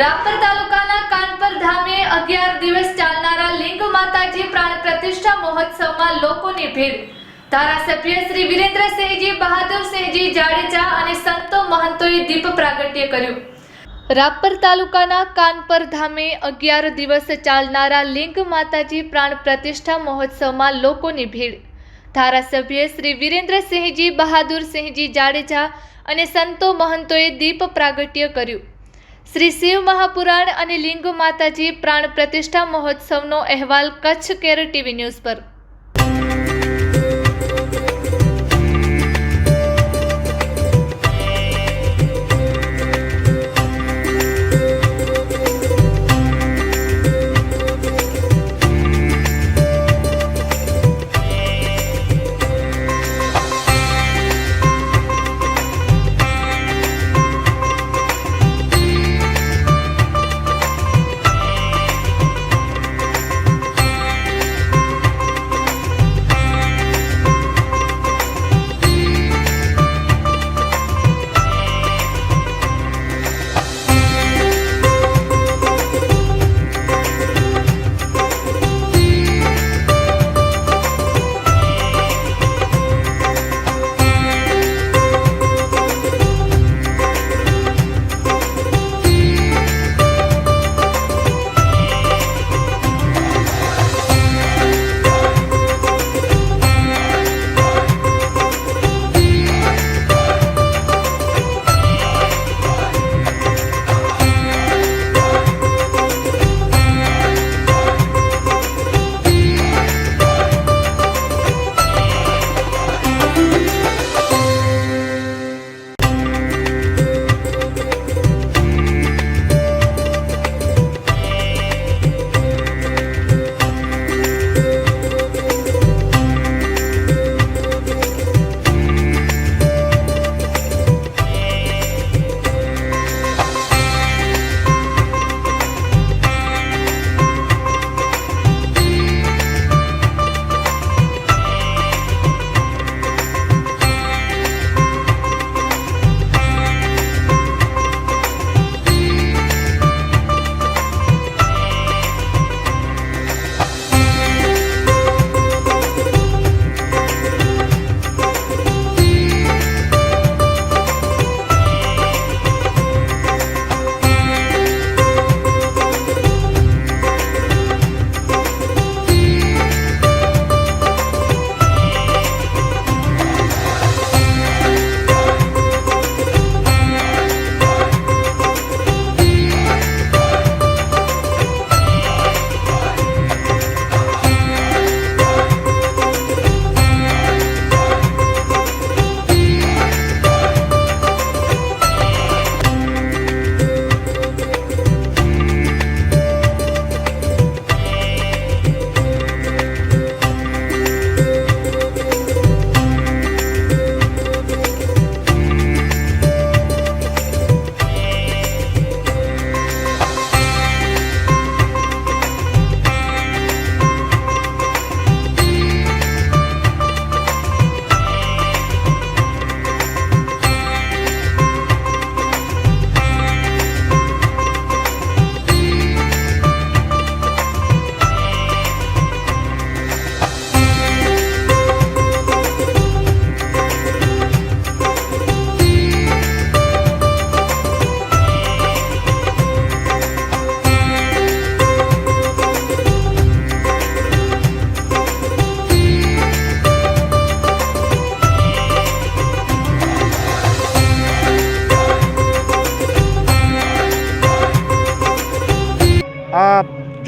રાપર તાલુકાના કાનપર ધામે અગિયાર દિવસ ચાલનારા લિંગ માતાજી પ્રાણ પ્રતિષ્ઠા મહોત્સવમાં લોકોની ભીડ. ધારાસભ્ય શ્રી વિરેન્દ્રસિંહજી બહાદુરસિંહજી જાડેજા અને સંતો મહંતોએ દીપ પ્રાગટ્ય કર્યું. રાપર તાલુકાના કાનપર ધામે અગિયાર દિવસ ચાલનારા લિંગ માતાજી પ્રાણ પ્રતિષ્ઠા મહોત્સવમાં લોકોની ભીડ. ધારાસભ્ય શ્રી વિરેન્દ્રસિંહજી બહાદુરસિંહજી જાડેજા અને સંતો મહંતોએ દીપ પ્રાગટ્ય કર્યું. શ્રી શિવ મહાપુરાણ અને લિંગ માતાજી પ્રાણ પ્રતિષ્ઠા મહોત્સવનો અહેવાલ કચ્છ કેર ટીવી ન્યૂઝ પર.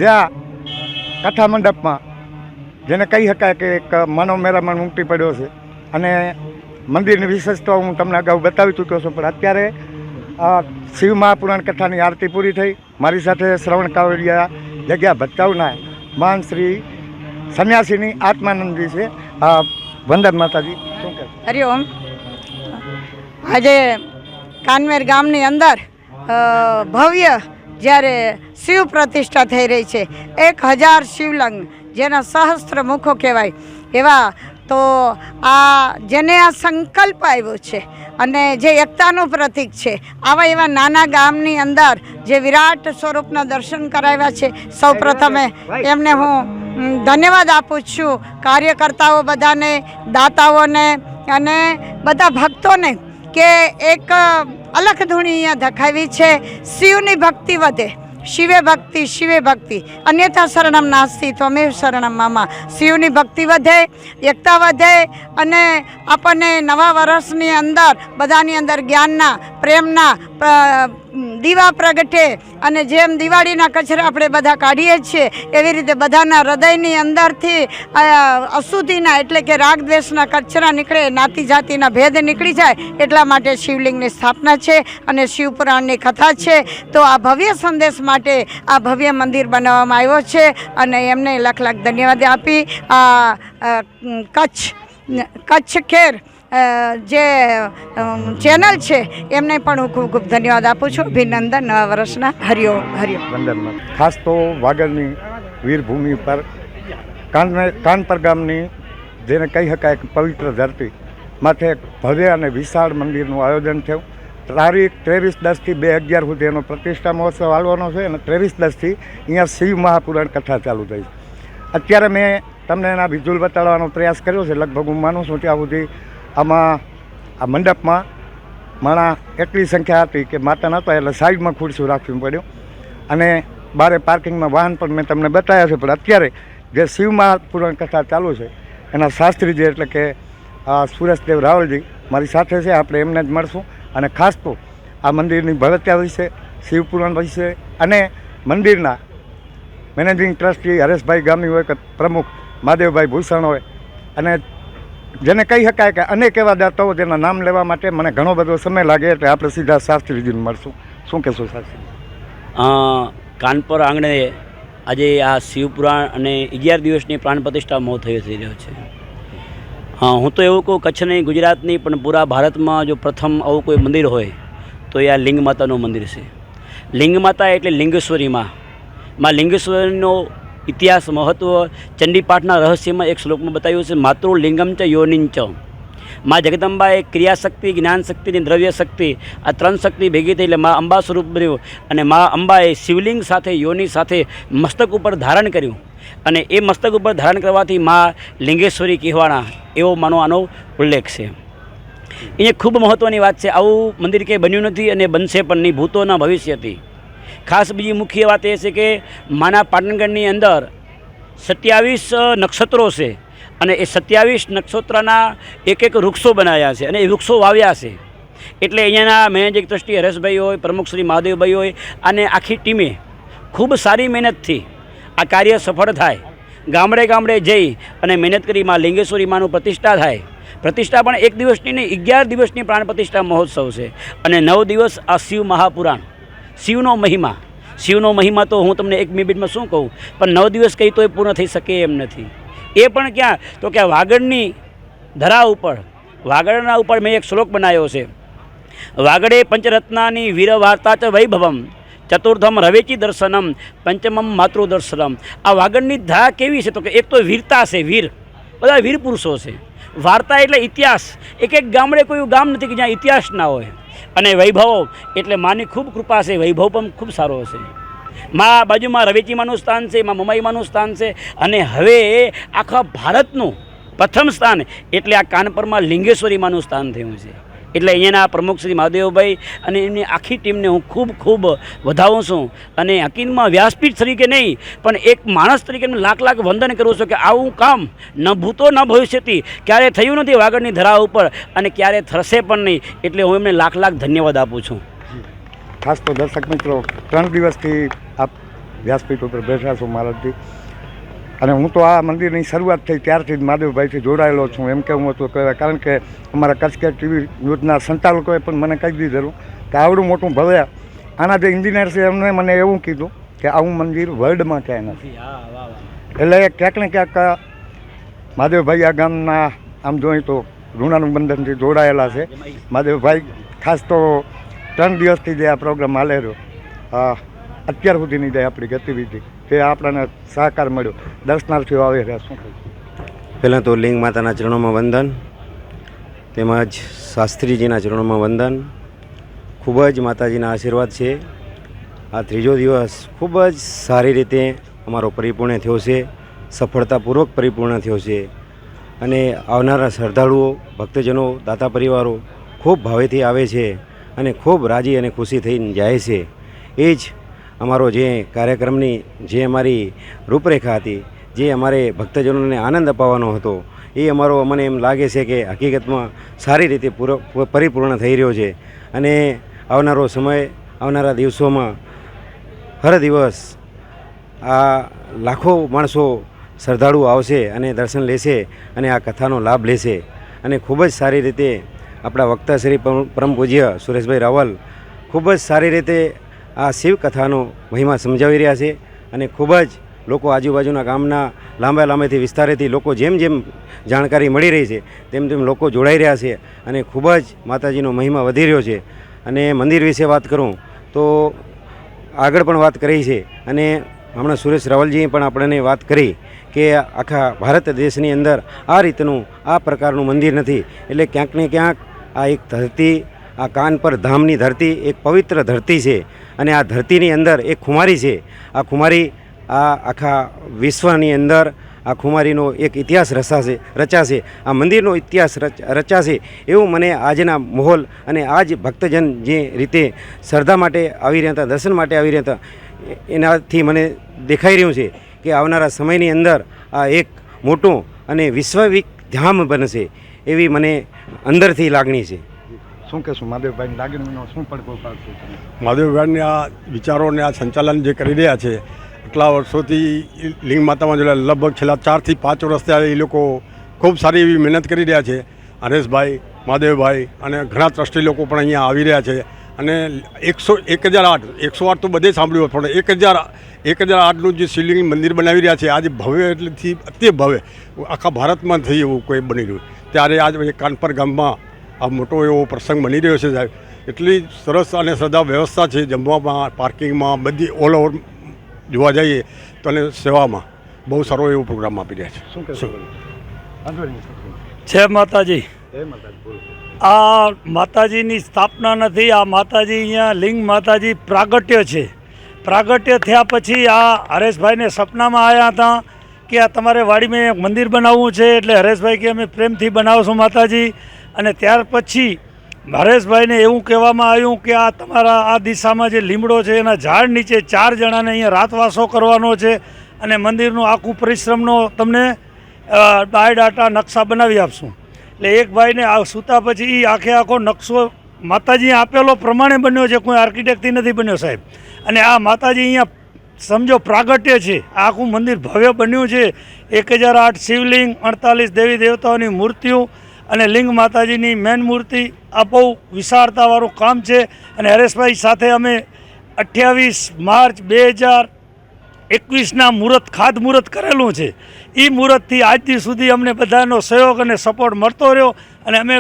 જ્યાં કથા મંડપમાં, જેને કહી શકાય કે એક મનોમેરામણ ઉમટી પડ્યો છે. અને મંદિરની વિશેષતા હું તમને અગાઉ બતાવી ચૂક્યો છું, પણ અત્યારે શિવ મહાપુરાણ કથાની આરતી પૂરી થઈ. મારી સાથે શ્રવણ કાવડિયા, જગ્યા ભચાઉના મહાન શ્રી સંન્યાસીની આત્માનંદી છે. વંદન માતાજી, શું કહે હરિઓમ આજે કાનમેર ગામની અંદર ભવ્ય જ્યારે શિવ પ્રતિષ્ઠા થઈ રહી છે. એક હજાર શિવલિંગ, જેના સહસ્ત્ર મુખો કહેવાય. એવા તો આ જેને આ સંકલ્પ આવ્યો છે અને જે એકતાનું પ્રતીક છે, આવા એવા નાના ગામની અંદર જે વિરાટ સ્વરૂપના દર્શન કરાવ્યા છે, સૌ પ્રથમે એમને હું ધન્યવાદ આપું છું કાર્યકર્તાઓ બધાને, દાતાઓને અને બધા ભક્તોને કે એક અલખ ધૂણી અહીંયા દખાવી છે. શિવની ભક્તિ વધે. શિવે ભક્તિ શિવે ભક્તિ. અન્યથા શરણમ નાસ્તી, ત્વમેવ શરણમ મામા. શિવની ભક્તિ વધે, એકતા વધે અને આપણને નવા વર્ષની અંદર, બધાની અંદર જ્ઞાનના, પ્રેમના, પ્ર- દીવા પ્રગટે અને જેમ દિવાળીના કચરા આપણે બધા કાઢીએ છીએ, એવી રીતે બધાના હૃદયની અંદરથી અશુદ્ધિના એટલે કે રાગ દ્વેષના કચરા નીકળે, નાતી જાતિના ભેદ નીકળી જાય, એટલા માટે શિવલિંગની સ્થાપના છે અને શિવપુરાણની કથા છે. તો આ ભવ્ય સંદેશ માટે આ ભવ્ય મંદિર બનાવવામાં આવ્યો છે અને એમને લાખ લાખ ધન્યવાદ આપી. આ કચ્છ કચ્છ ખેર જે ચેનલ છે, એમને પણ હું ખૂબ ખૂબ ધન્યવાદ આપું છું. અભિનંદન નવા વર્ષના. હરિયો હરિયો. વંદનમાં. ખાસ તો વાગડની વીરભૂમિ પર કાનપર ગામની જેને કહી શકાય કે પવિત્ર ધરતી માથે એક ભવ્ય અને વિશાળ મંદિરનું આયોજન થયું. તારીખ ત્રેવીસ દસથી બે અગિયાર સુધી એનો પ્રતિષ્ઠા મહોત્સવ આવવાનો છે અને ત્રેવીસ દસથી અહીંયા શિવ મહાપુરાણ કથા ચાલુ થઈ. અત્યારે મેં તમને એના વિઝુઅલ બતાડવાનો પ્રયાસ કર્યો છે. લગભગ હું માનું છું ત્યાં સુધી આમાં આ મંડપમાં માણા એટલી સંખ્યા હતી કે માતા નહોતા એટલે સાઈડમાં ખુરશીઓ રાખવી પડ્યું. અને બારે પાર્કિંગમાં વાહન પણ મેં તમને બતાવ્યા છે, પણ અત્યારે જે શિવ મહાપુરાણ કથા ચાલુ છે, એના શાસ્ત્રીજી એટલે કે આ સુરેશદેવ રાવલજી મારી સાથે છે, આપણે એમને જ મળશું. અને ખાસ તો આ મંદિરની ભવ્યતા વિશે શિવપુરાણ વિશે અને મંદિરના મેનેજિંગ ટ્રસ્ટી હરેશભાઈ ગામી હોય કે પ્રમુખ, મહાદેવભાઈ ભૂષણ હોય. અને જેને કહી શકાય કે અનેક એવા દાતાઓ જેના નામ લેવા માટે મને ઘણો બધો સમય લાગે એટલે આપણે સીધા શાસ્ત્રીજીને મળશું. શું કહેશો શાસ્ત્રી કાનપુર આંગણે આજે આ શિવપુરાણ અને અગિયાર દિવસની પ્રાણ પ્રતિષ્ઠા મહોત્સવ થઈ રહ્યો છે. હા હું તો એવું કહું, કચ્છ નહીં, ગુજરાત નહીં, પણ પૂરા ભારતમાં જો પ્રથમ આવું કોઈ મંદિર હોય, તો એ આ લિંગ માતાનું મંદિર છે. લિંગ માતા એટલે લિંગેશ્વરી માં લિંગેશ્વરીનો ઇતિહાસ મહત્ત્વ ચંડીપાઠના રહસ્યમાં એક શ્લોકમાં બતાવ્યું છે માતૃ લિંગમ ચ યોનિં ચ. માં જગદંબા ક્રિયાશક્તિ જ્ઞાન શક્તિ અને દ્રવ્ય શક્તિ આ ત્રણ શક્તિ ભેગી થઈ એટલે માં અંબા સ્વરૂપ બન્યું અને મા અંબાએ શિવલિંગ સાથે, યોની સાથે મસ્તક ઉપર ધારણ કર્યું અને એ મસ્તક ઉપર ધારણ કરવાથી મા લિંગેશ્વરી કહેવાના એવો માનો આનો ઉલ્લેખ છે. એ ખૂબ મહત્ત્વની વાત છે, આવું મંદિર કંઈ બન્યું નથી અને બનશે પણ નહીં, ભૂતોના ભવિષ્યથી. ખાસ બીજી મુખ્ય વાત એ છે કે માના પાટણગઢની અંદર સત્યાવીસ નક્ષત્રો છે અને એ સત્યાવીસ નક્ષત્રના એક એક વૃક્ષો બનાવ્યા છે અને એ વૃક્ષો વાવ્યા છે. એટલે અહીંયાના મેનેજિંગ ટ્રસ્ટી હરેશભાઈ હોય, પ્રમુખ શ્રી મહાદેવભાઈ હોય અને આખી ટીમે ખૂબ સારી મહેનતથી આ કાર્ય સફળ થાય. ગામડે ગામડે જઈ અને મહેનત કરી માં લિંગેશ્વરી માનું પ્રતિષ્ઠા થાય. પ્રતિષ્ઠા પણ એક દિવસની નહીં, અગિયાર દિવસની પ્રાણ પ્રતિષ્ઠા મહોત્સવ છે. અને નવ દિવસ આ શિવ મહાપુરાણ. શિવનો મહિમા. શિવનો મહિમા તો હું તમને એક મિનિટમાં શું કહું, પણ નવ દિવસ કહી એ પૂર્ણ થઈ શકે એમ નથી. એ પણ ક્યાં, તો કે વાગડની ધરા ઉપર, વાગડના ઉપર મેં એક શ્લોક બનાવ્યો છે. વાગડે પંચરત્નાની વીર વાર્તા ચ વૈભવમ ચતુર્થમ રવેચી દર્શનમ, પંચમમ માતૃ દર્શનમ આ વાગડની ધરા કેવી છે? તો કે એક તો વીરતા છે, વીર. બધા વીર પુરુષો છે. વાર્તા એટલે ઇતિહાસ. એક એક ગામડે કોઈ ગામ નથી કે જ્યાં ઇતિહાસ ના હોય. અને વૈભવ, એટલે માની ખૂબ કૃપા છે, વૈભવ પણ ખૂબ સારો છે મા બાજુમાં રવેચીમાનું સ્થાન છે, મા મમાઈમાનું સ્થાન છે, અને હવે આખા ભારતનું પ્રથમ સ્થાન, એટલે આ કાનપરમાં લિંગેશ્વરીમાનું સ્થાન થયું છે. એટલે અહીંયાના પ્રમુખ શ્રી મહાદેવભાઈ અને એમની આખી ટીમને હું ખૂબ ખૂબ વધાવું છું. અને હકીમમાં વ્યાસપીઠ તરીકે નહીં, પણ એક માણસ તરીકે એમને લાખ લાખ વંદન કરું છું કે આવું કામ ન ભૂતો ન ભવિષ્યથી ક્યારે થયું નથી વાગડની ધરા ઉપર અને ક્યારે થશે પણ નહીં, એટલે હું એમને લાખ લાખ ધન્યવાદ આપું છું. ખાસ તો દર્શક મિત્રો, ત્રણ દિવસથી આપ વ્યાસપીઠ ઉપર બેઠા છો મહારાજજી અને હું તો આ મંદિરની શરૂઆત થઈ ત્યારથી જ મહાદેવભાઈથી જોડાયેલો છું. એમ કેવું હતું કહેવાય કારણ કે અમારા કચ્છ ટીવી ન્યૂઝના સંચાલકોએ પણ મને કહી દીધેલું કે આવડું મોટું ભવ્ય આના જે ઇન્જિનિયર છે એમને મને એવું કીધું કે આવું મંદિર વર્લ્ડમાં ક્યાંય નથી. એટલે ક્યાંક ને ક્યાંક મહાદેવભાઈ આ ગામના આમ જોઈએ તો ઋણાનું બંધનથી જોડાયેલા છે. મહાદેવભાઈ ખાસ તો ત્રણ દિવસથી જે આ પ્રોગ્રામ હાલે રહ્યો અત્યાર સુધીની જે આપણી ગતિવિધિ. તે આપણને સહકાર મળ્યો. દર્શનાર્થીઓ આવી રહ્યા શું પહેલાં તો લિંગ માતાના ચરણોમાં વંદન, તેમજ શાસ્ત્રીજીના ચરણોમાં વંદન. ખૂબ જ માતાજીના આશીર્વાદ છે. આ ત્રીજો દિવસ ખૂબ જ સારી રીતે અમારો પરિપૂર્ણ થયો છે. સફળતાપૂર્વક પરિપૂર્ણ થયો છે. અને આવનારા શ્રદ્ધાળુઓ, ભક્તજનો, દાતા પરિવારો ખૂબ ભાવેથી આવે છે અને ખૂબ રાજી અને ખુશી થઈને જાય છે. એ જ અમારો જે કાર્યક્રમની જે અમારી રૂપરેખા હતી, જે અમારે ભક્તજનોને આનંદ અપાવવાનો હતો, એ અમારો મને એમ લાગે છે કે હકીકતમાં સારી રીતે પૂરો પરિપૂર્ણ થઈ રહ્યો છે. અને આવનારો સમય, આવનારા દિવસોમાં હર દિવસ આ લાખો માણસો શ્રદ્ધાળુ આવશે અને દર્શન લેશે અને આ કથાનો લાભ લેશે. અને ખૂબ જ સારી રીતે આપણા વક્તા શ્રી પરમ પરમ પૂજ્ય સુરેશભાઈ રાવલ ખૂબ જ સારી રીતે આ શિવ કથાનો મહિમા સમજાવી રહ્યા છે અને ખૂબ જ લોકો આજુબાજુના ગામના લાંબા લાંબેથી વિસ્તારેથી લોકો જેમ જેમ જાણકારી મળી રહી છે, તેમ તેમ લોકો જોડાઈ રહ્યા છે અને ખૂબ જ માતાજીનો મહિમા વધી રહ્યો છે. અને મંદિર વિશે વાત કરું તો આગળ પણ વાત કરી છે અને હમણાં સુરેશ રાવલજીએ પણ આપણને વાત કરી કે આખા ભારત દેશની અંદર આ રીતનું આ પ્રકારનું મંદિર નથી. એટલે ક્યાંક ને ક્યાંક આ એક ધરતી આ કાન પર ધામની ધરતી એક પવિત્ર ધરતી છે અને આ ધરતીની અંદર એક ખુમારી છે. આ ખુમારી આ આખા વિશ્વની અંદર આ ખુમારીનો એક ઇતિહાસ રચાશે રચાશે આ મંદિરનો ઇતિહાસ રચ- રચાશે એવું મને આજના માહોલ અને આજ ભક્તજન જે રીતે શ્રદ્ધા માટે આવી રહ્યા હતા, દર્શન માટે આવી રહ્યા હતા, એનાથી મને દેખાઈ રહ્યું છે કે આવનારા સમયની અંદર આ એક મોટું અને વિશ્વવિક ધામ બનશે એવી મને અંદરથી લાગણી છે. શું કહેશું? મહાદેવભાઈ લાગણીનો શું પડઘો પાડશું મહાદેવભાઈની આ વિચારોને આ સંચાલન જે કરી રહ્યા છે, એટલા વર્ષોથી લિંગ માતામાં જોડેલા લગભગ છેલ્લા ચારથી પાંચ વર્ષથી એ લોકો ખૂબ સારી એવી મહેનત કરી રહ્યા છે. હરેશભાઈ મહાદેવભાઈ અને ઘણા ટ્રસ્ટી લોકો પણ અહીંયા આવી રહ્યા છે. અને એકસો, એક હજાર આઠ, એકસો આઠ તો બધે સાંભળ્યું પણ એક હજાર એક હજાર આઠનું જે શિવલિંગ મંદિર બનાવી રહ્યા છે, આજે ભવ્ય એટલેથી અત્ય ભવ્ય. આખા ભારતમાં થઈ એવું કોઈ બની રહ્યું. ત્યારે આજે કાનપર ગામમાં આ મોટો એવો પ્રસંગ બની રહ્યો છે સાહેબ. એટલી સરસ અને સદા વ્યવસ્થા છે જમવામાં પાર્કિંગમાં બધી ઓલ ઓવર જોવા જઈએ તો અને સેવામાં. બહુ સારો એવો પ્રોગ્રામ આપી રહ્યા છે. શું કહેશો જય માતાજી. આ માતાજીની સ્થાપના નથી આ માતાજી અહીંયા લિંગ માતાજી પ્રાગટ્ય છે. પ્રાગટ્ય થયા પછી આ હરેશભાઈને સપનામાં આવ્યા હતા કે આ તમારે વાડીમાં એક મંદિર બનાવવું છે એટલે હરેશભાઈ કે અમે પ્રેમથી બનાવશું માતાજી. અને ત્યાર પછી ભારેશભાઈને એવું કહેવામાં આવ્યું કે આ તમારા આ દિશામાં જે લીમડો છે એના ઝાડ નીચે ચાર જણાને અહીંયા રાતવાસો કરવાનો છે અને મંદિરનું આખું પરિશ્રમનો તમને અ, બાયોડાટા નકશા બનાવી આપશું. એટલે એક ભાઈને આ સૂતા પછી એ આખે આખો નકશો માતાજીએ આપેલો પ્રમાણે બન્યો છે કોઈ આર્કિટેક્ટથી નથી બન્યો સાહેબ. અને આ માતાજી અહીંયા સમજો પ્રાગટ્ય છે આખું મંદિર ભવ્ય બન્યું છે. એક હજાર આઠ શિવલિંગ અડતાલીસ દેવી દેવતાઓની મૂર્તિઓ અને લિંગ માતાજીની મેન મૂર્તિ આ બહુ વિશાળતાવાળું કામ છે. અને હરેશભાઈ સાથે અમે અઠ્યાવીસ માર્ચ બે હજાર એકવીસના મુહૂર્ત, ખાદ મુહૂર્ત કરેલું છે. એ મુહૂર્તથી આજથી સુધી અમને બધાનો સહયોગ અને સપોર્ટ મળતો રહ્યો અને અમે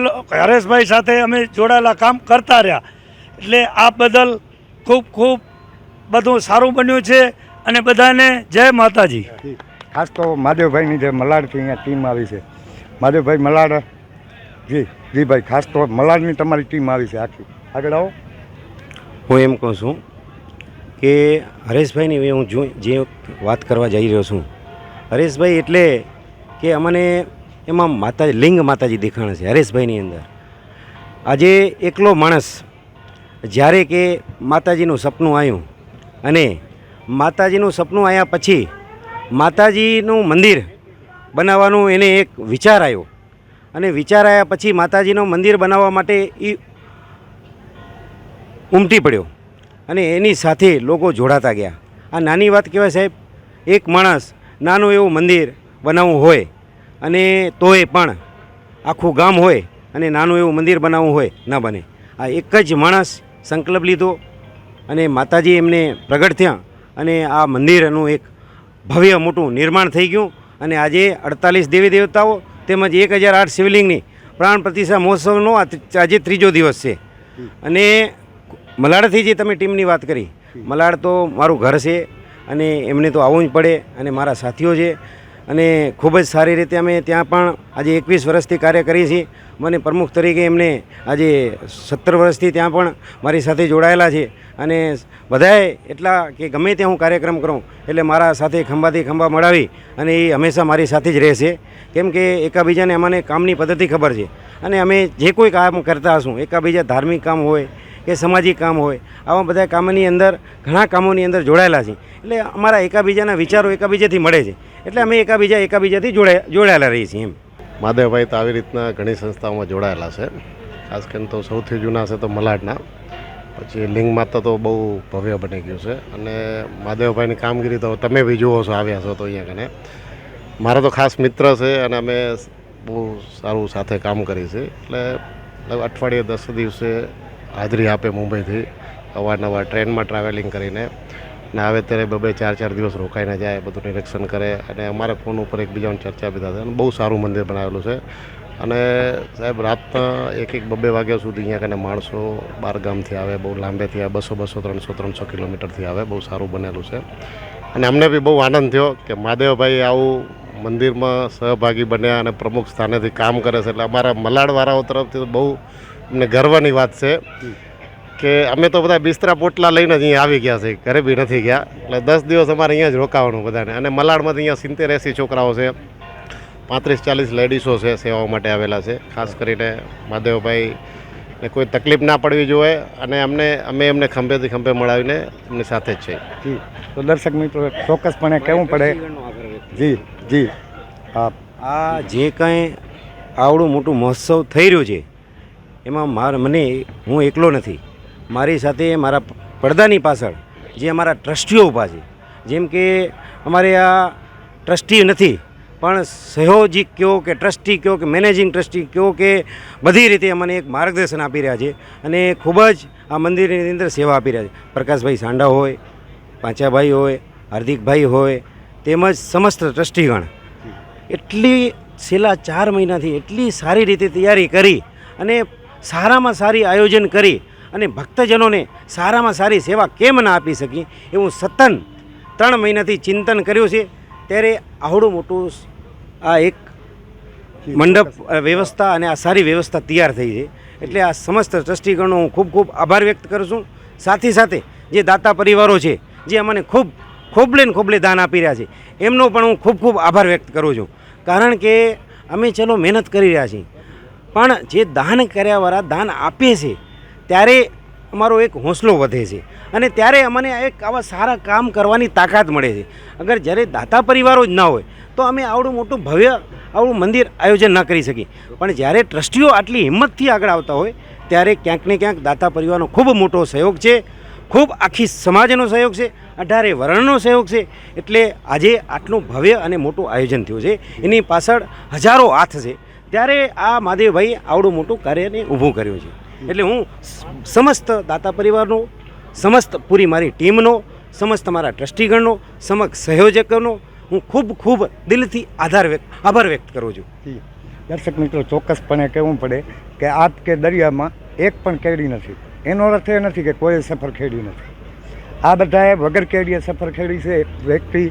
હરેશભાઈ સાથે અમે જોડાયેલા કામ કરતા રહ્યા. એટલે આ બદલ ખૂબ ખૂબ બધું સારું બન્યું છે અને બધાને જય માતાજી. ખાસ તો મહાદેવભાઈની જે મલાડથી અહીંયા ટીમ આવી છે. મહાદેવભાઈ મલાડ જી જી ભાઈ, ખાસ તો મલાડની તમારી ટીમ આવી છે આખી. આગળ આવો. હું એમ કહું છું કે હરેશભાઈની હું જો વાત કરવા જઈ રહ્યો છું. હરેશભાઈ એટલે કે અમને એમાં માતા લિંગ માતાજી દેખાણ છે હરેશભાઈની અંદર. આજે એકલો માણસ જ્યારે કે માતાજીનું સપનું આવ્યું અને માતાજીનું સપનું આવ્યા પછી માતાજીનું મંદિર બનાવવાનું એને એક વિચાર આવ્યો. અને વિચાર આવ્યા પછી માતાજીનું મંદિર બનાવવા માટે એ ઉમટી પડ્યો. અને એની સાથે લોકો જોડાતા ગયા. આ નાની વાત કહેવાય સાહેબ, એક માણસ નાનું એવું મંદિર બનાવવું હોય અને તોય પણ આખું ગામ હોય અને નાનું એવું મંદિર બનાવવું હોય, ન બને. આ એક જ માણસ સંકલ્પ લીધો અને માતાજી એમને પ્રગટ થયા અને આ મંદિરનું એક ભવ્ય મોટું નિર્માણ થઈ ગયું. અને આજે અડતાલીસ દેવી દેવતાઓ તેમજ એક હજાર આઠ શિવલિંગની પ્રાણ પ્રતિષ્ઠા મહોત્સવનો આજે ત્રીજો દિવસ છે. અને મલાડથી જે તમે ટીમની વાત કરી, મલાડ તો મારું ઘર છે અને એમને તો આવવું જ પડે અને મારા સાથીઓ છે. અને ખૂબ જ સારી રીતે અમે ત્યાં પણ આજે એકવીસ વર્ષથી કાર્ય કરીએ છીએ. મને પ્રમુખ તરીકે એમને આજે સત્તર વર્ષથી ત્યાં પણ મારી સાથે જોડાયેલા છે. અને બધાએ એટલા કે ગમે ત્યાં હું કાર્યક્રમ કરું એટલે મારા સાથે ખંભાથી ખંભા મળાવી અને એ હંમેશા મારી સાથે જ રહેશે. કેમ કે એકાબીજાને અમને કામની પદ્ધતિ ખબર છે. અને અમે જે કોઈ કામ કરતા હશું, એકાબીજા ધાર્મિક કામ હોય કે સામાજિક કામ હોય, આવા બધા કામની અંદર ઘણા કામોની અંદર જોડાયેલા છે. એટલે અમારા એકાબીજાના વિચારો એકાબીજાથી મળે છે. એટલે અમે એકાબીજા એકાબીજાથી જોડાયા જોડાયેલા રહીએ છીએ એમ. મહાદેવભાઈ તો આવી રીતના ઘણી સંસ્થાઓમાં જોડાયેલા છે. ખાસ કરીને તો સૌથી જૂના છે તો મલાડના. પછી લિંગ માતા તો બહુ ભવ્ય બની ગયું છે. અને માધવભાઈની કામગીરી તો તમે બી જુઓ છો, આવ્યા છો તો અહીંયા કને. મારા તો ખાસ મિત્ર છે અને અમે બહુ સારું સાથે કામ કરીએ છીએ એટલે અઠવાડિયે દસ દિવસે હાજરી આપે મુંબઈથી. અવારનવાર ટ્રેનમાં ટ્રાવેલિંગ કરીને. ને આવે ત્યારે બબે ચાર ચાર દિવસ રોકાઈને જાય, બધું નિરીક્ષણ કરે અને અમારે ફોન ઉપર એકબીજાની ચર્ચા બી થાય અને બહુ સારું મંદિર બનાવેલું છે. અને સાહેબ, રાતના એક એક બબે વાગ્યા સુધી અહીંયા કને માણસો બાર ગામથી આવે, બહુ લાંબેથી આવે, બસો બસો, ત્રણસો ત્રણસો કિલોમીટરથી આવે, બહુ સારું બનેલું છે. અને અમને બી બહુ આનંદ થયો કે મહાદેવભાઈ આવું મંદિરમાં સહભાગી બન્યા અને પ્રમુખ સ્થાનેથી કામ કરે છે. એટલે અમારા મલાડવાળાઓ તરફથી બહુ અમને ગર્વની વાત છે. કે અમે તો બધા બિસ્તરા પોટલા લઈને જ અહીંયા આવી ગયા છે ઘરે બી નથી ગયા. એટલે દસ દિવસ અમારે અહીંયા જ રોકાવાનું બધાને. અને મલાડમાંથી અહીંયા સિત્તેર એંસી છોકરાઓ છે પાંત્રીસ ચાલીસ લેડીસો છે સેવાઓ માટે આવેલા છે. ખાસ કરીને મહાદેવભાઈ ને કોઈ તકલીફ ના પડવી જોઈએ અને અમને અમે એમને ખંભેથી ખંભે મળાવીને એમની સાથે જ છે તો દર્શક મિત્રો ચોક્કસપણે કહેવું પડે. જી જી. હા આ જે કાંઈ આવડું મોટું મહોત્સવ થઈ રહ્યું છે એમાં માર મને હું એકલો નથી. મારી સાથે મારા પડદાની પાછળ જે અમારા ટ્રસ્ટીઓ ઊભા છે. જેમ કે અમારે આ ટ્રસ્ટી નથી, પણ સહયોજિક કહો કે ટ્રસ્ટી કહો કે મેનેજિંગ ટ્રસ્ટી કહો કે બધી રીતે અમને એક માર્ગદર્શન આપી રહ્યા છે અને ખૂબ જ આ મંદિરની અંદર સેવા આપી રહ્યા છે. પ્રકાશભાઈ સાંડા હોય, પાંચાભાઈ હોય, હાર્દિકભાઈ હોય, તેમજ સમસ્ત ટ્રસ્ટીગણ. એટલી છેલ્લા ચાર મહિનાથી એટલી સારી રીતે તૈયારી કરી અને સારામાં સારી આયોજન કરી અને ભક્તજનોને સારામાં સારી સેવા કેમ ના આપી શકી એવું સતન ત્રણ મહિનાથી ચિંતન કર્યું છે. ત્યારે આવડું મોટું આ એક મંડપ વ્યવસ્થા અને આ સારી વ્યવસ્થા તૈયાર થઈ છે. એટલે આ સમસ્ત ટ્રસ્ટીગણનો હું ખૂબ ખૂબ આભાર વ્યક્ત કરું છું. સાથે સાથે જે દાતા પરિવારો છે, જે અમને ખૂબ, ખોબલે ને ખોબલે દાન આપી રહ્યા છે, એમનો પણ હું ખૂબ ખૂબ આભાર વ્યક્ત કરું છું. કારણ કે અમે ચલો મહેનત કરી રહ્યા છીએ. પણ જે દાન કર્યાવાળા દાન આપે છે ત્યારે અમારો એક હોંસલો વધે છે અને ત્યારે અમને એક આવા સારા કામ કરવાની તાકાત મળે છે. અગર જ્યારે દાતા પરિવારો જ ના હોય, તો અમે આવડું મોટું ભવ્ય આવડું મંદિર આયોજન ન કરી શકીએ. પણ જ્યારે ટ્રસ્ટીઓ આટલી હિંમતથી આગળ આવતા હોય, ત્યારે ક્યાંક ને ક્યાંક દાતા પરિવારનો ખૂબ મોટો સહયોગ છે, ખૂબ આખી સમાજનો સહયોગ છે, અઢારે વર્ણનો સહયોગ છે, એટલે આજે આટલું ભવ્ય અને મોટું આયોજન થયું છે. એની પાછળ હજારો હાથ છે. ત્યારે આ મહાદેવભાઈ આવડું મોટું કાર્યને ઊભું કર્યું છે. એટલે હું સમસ્ત દાતા પરિવારનો, સમસ્ત પૂરી મારી ટીમનો, સમસ્ત મારા ટ્રસ્ટીગણનો, સમક્ષ સહયોજકોનો હું ખૂબ ખૂબ દિલથી આધાર વ્યક્ત, આભાર વ્યક્ત કરું છું. દર્શક મિત્રો, ચોક્કસપણે કહેવું પડે કે આપ કે દરિયામાં એક પણ કેડી નથી. એનો અર્થ એ નથી કે કોઈ સફર ખેડી નથી. આ બધાએ વગર કેડીએ સફર ખેડી છે. વ્યક્તિ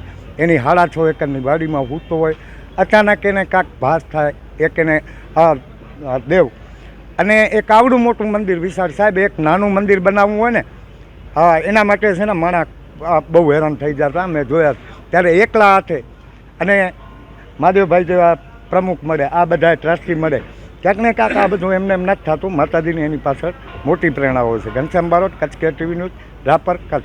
એની હાડા છો એકરની વાડીમાં હૂતો હોય. અચાનક એને કાંક ભાસ થાય, એક એને દેવ અને એક આવડું મોટું મંદિર વિશાળ સાહેબ, એક નાનું મંદિર બનાવવું હોય ને, હા, એના માટે છે ને માણા બહુ હેરાન થઈ જતા મેં જોયા ત્યારે એકલા હાથે. અને મહાદેવભાઈ જેવા પ્રમુખ મળે, આ બધા ટ્રસ્ટી મળે. ક્યાંક ને ક્યાંક આ બધું એમને એમ નથી થતું. માતાજીની એની પાછળ મોટી પ્રેરણાઓ છે. ઘનશ્યામ બારોટ, કચ્છ કે ટીવી ન્યૂઝ રાપર, કચ્છ.